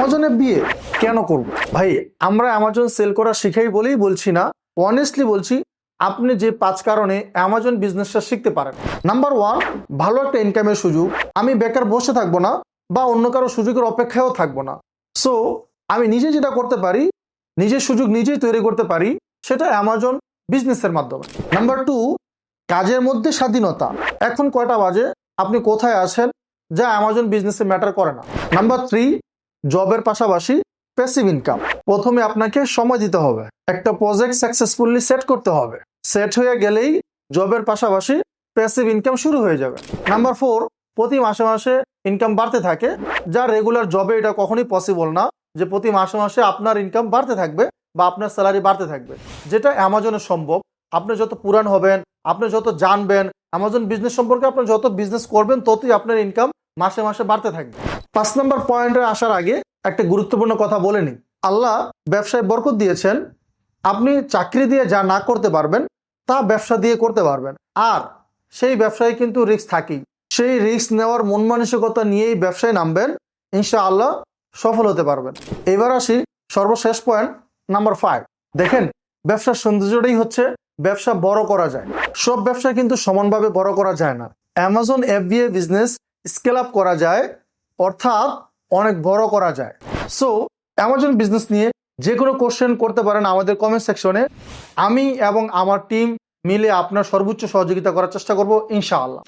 অ্যামাজনে বিয়ে কেন করব? ভাই, আমরা অ্যামাজন সেল করা শিখাই বলেই বলছি না। অনেস্টলি বলছি, আপনি যে পাঁচ কারণে অ্যামাজন বিজনেসটা শিখতে পারেন। নাম্বার ওয়ান ভালো একটা ইনকামের সুযোগ। আমি বেকার বসে থাকব না বা অন্য কারও সুযোগের অপেক্ষায়ও থাকব না। সো আমি নিজে যেটা করতে পারি, নিজের সুযোগ নিজেই তৈরি করতে পারি, সেটা অ্যামাজন বিজনেসের মাধ্যমে। নাম্বার টু কাজের মধ্যে স্বাধীনতা। এখন কয়টা বাজে? আপনি কোথায় আছেন? যা অ্যামাজন বিজনেসে ম্যাটার করে না। নাম্বার থ্রি জবের পাশাপাশি প্যাসিভ ইনকাম প্রথমে আপনাকে সময় দিতে হবে। একটা প্রজেক্ট সাকসেসফুলি সেট করতে হবে। সেট হয়ে গেলেই জবের পাশাপাশি প্যাসিভ ইনকাম শুরু হয়ে যাবে। নাম্বার ফোর প্রতি মাসে মাসে ইনকাম বাড়তে থাকে। যা রেগুলার জবে এটা কখনোই পসিবল না যে প্রতি মাসে মাসে আপনার ইনকাম বাড়তে থাকবে বা আপনার স্যালারি বাড়তে থাকবে। যেটা অ্যামাজনে সম্ভব। আপনি যত পুরান হবেন, আপনি যত জানবেন অ্যামাজন বিজনেস সম্পর্কে আপনি যত বিজনেস করবেন, ততই আপনার ইনকাম মাসে মাসে বাড়তে থাকবে। পাঁচ নম্বর পয়েন্টে আসার আগে একটা গুরুত্বপূর্ণ কথা বলে নিই। আল্লাহ ব্যবসায় বরকত দিয়েছেন, আপনি চাকরি দিয়ে যা না করতে পারবেন, তা ব্যবসা দিয়ে করতে পারবেন। আর সেই ব্যবসায় কিন্তু রিস্ক থাকেই। সেই রিস্ক নেওয়ার মন মানসিকতা নিয়েই ব্যবসায় নামবেন ইনশা আল্লাহ সফল হতে পারবেন। এবার আসি সর্বশেষ পয়েন্ট, নাম্বার ফাইভ দেখেন, ব্যবসার সৌন্দর্যটাই হচ্ছে ব্যবসা বড় করা যায়। সব ব্যবসা কিন্তু সমানভাবে বড় করা যায় না। Amazon FBA business scale up করা যায় অর্থাৎ অনেক বড় করা যায়। সো অ্যামাজন বিজনেস নিয়ে যে কোনো কোশ্চেন করতে পারেন আমাদের কমেন্ট সেকশনে আমি এবং আমার টিম মিলে আপনার সর্বোচ্চ সহযোগিতা করার চেষ্টা করব, ইনশাআল্লাহ।